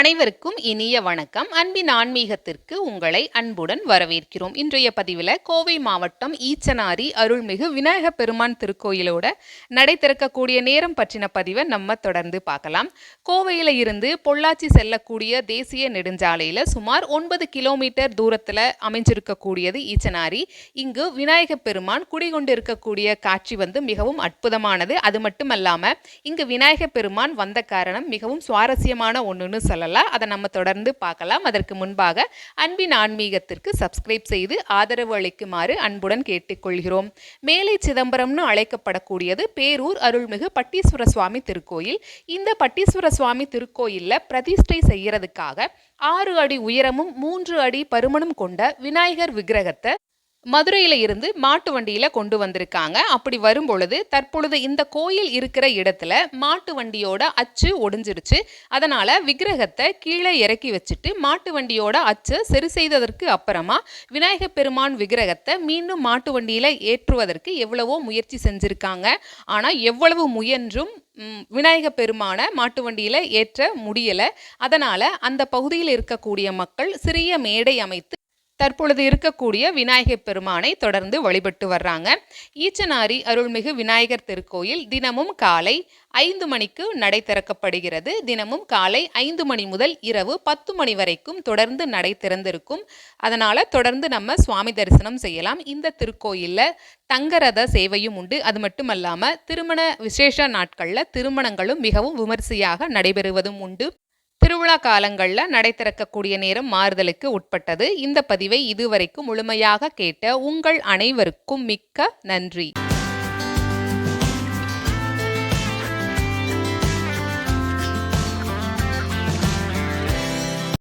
அனைவருக்கும் இனிய வணக்கம். அன்பின் ஆன்மீகத்திற்கு உங்களை அன்புடன் வரவேற்கிறோம். இன்றைய பதிவில் கோவை மாவட்டம் ஈச்சனாரி அருள்மிகு விநாயக பெருமான் திருக்கோயிலோட நடை திறக்கக்கூடிய நேரம் பற்றின பதிவை நம்ம தொடர்ந்து பார்க்கலாம். கோவையில் இருந்து பொள்ளாச்சி செல்லக்கூடிய தேசிய நெடுஞ்சாலையில் சுமார் ஒன்பது கிலோமீட்டர் தூரத்தில் அமைஞ்சிருக்கக்கூடியது ஈச்சனாரி. இங்கு விநாயக பெருமான் குடிகொண்டிருக்கக்கூடிய காட்சி வந்து மிகவும் அற்புதமானது. அது மட்டுமல்லாமல் இங்கு விநாயக பெருமான் வந்த காரணம் மிகவும் சுவாரஸ்யமான ஒன்றுன்னு சொல்லலாம். அதை நம்ம தொடர்ந்து பார்க்கலாம். அதற்கு முன்பாக அன்பின் ஆன்மீகத்திற்கு சப்ஸ்கிரைப் செய்து ஆதரவு அளிக்குமாறு அன்புடன் கேட்டுக்கொள்கிறோம். மேலை சிதம்பரம்னு அழைக்கப்படக்கூடியது பேரூர் அருள்மிகு பட்டீஸ்வர சுவாமி திருக்கோயில். இந்த பட்டீஸ்வர சுவாமி திருக்கோயிலில் பிரதிஷ்டை செய்யறதுக்காக ஆறு அடி உயரமும் மூன்று அடி பருமனும் கொண்ட விநாயகர் விக்கிரகத்தை மதுரையில் இருந்து மாட்டு வண்டியில் கொண்டு வந்திருக்காங்க. அப்படி வரும்பொழுது தற்பொழுது இந்த கோயில் இருக்கிற இடத்துல மாட்டு வண்டியோட அச்சு ஒடிஞ்சிருச்சு. அதனால் விக்கிரகத்தை கீழே இறக்கி வச்சுட்டு மாட்டு வண்டியோட அச்சு சரி செய்ததற்கு அப்புறமா விநாயகப் பெருமான் விக்கிரகத்தை மீண்டும் மாட்டு வண்டியில் ஏற்றுவதற்கு எவ்வளவோ முயற்சி செஞ்சுருக்காங்க. ஆனால் எவ்வளவு முயன்றும் விநாயக பெருமான மாட்டு வண்டியில் ஏற்ற முடியலை. அதனால் அந்த பகுதியில் இருக்கக்கூடிய மக்கள் சிறிய மேடை அமைத்து தற்பொழுது இருக்கக்கூடிய விநாயகர் பெருமானை தொடர்ந்து வழிபட்டு வர்றாங்க. ஈச்சனாரி அருள்மிகு விநாயகர் திருக்கோயில் தினமும் காலை ஐந்து மணிக்கு நடை திறக்கப்படுகிறது. தினமும் காலை ஐந்து மணி முதல் இரவு பத்து மணி வரைக்கும் தொடர்ந்து நடை திறந்திருக்கும். அதனால் தொடர்ந்து நம்ம சுவாமி தரிசனம் செய்யலாம். இந்த திருக்கோயிலில் தங்கரத சேவையும் உண்டு. அது மட்டுமல்லாமல் திருமண விசேஷ நாட்களில் திருமணங்களும் மிகவும் விமரிசையாக நடைபெறுவதும் உண்டு. திருவிழா காலங்களில் நடை திறக்கக்கூடிய நேரம் மாறுதலுக்கு உட்பட்டது. இந்த பதிவை இதுவரைக்கும் முழுமையாக கேட்ட உங்கள் அனைவருக்கும் மிக்க நன்றி.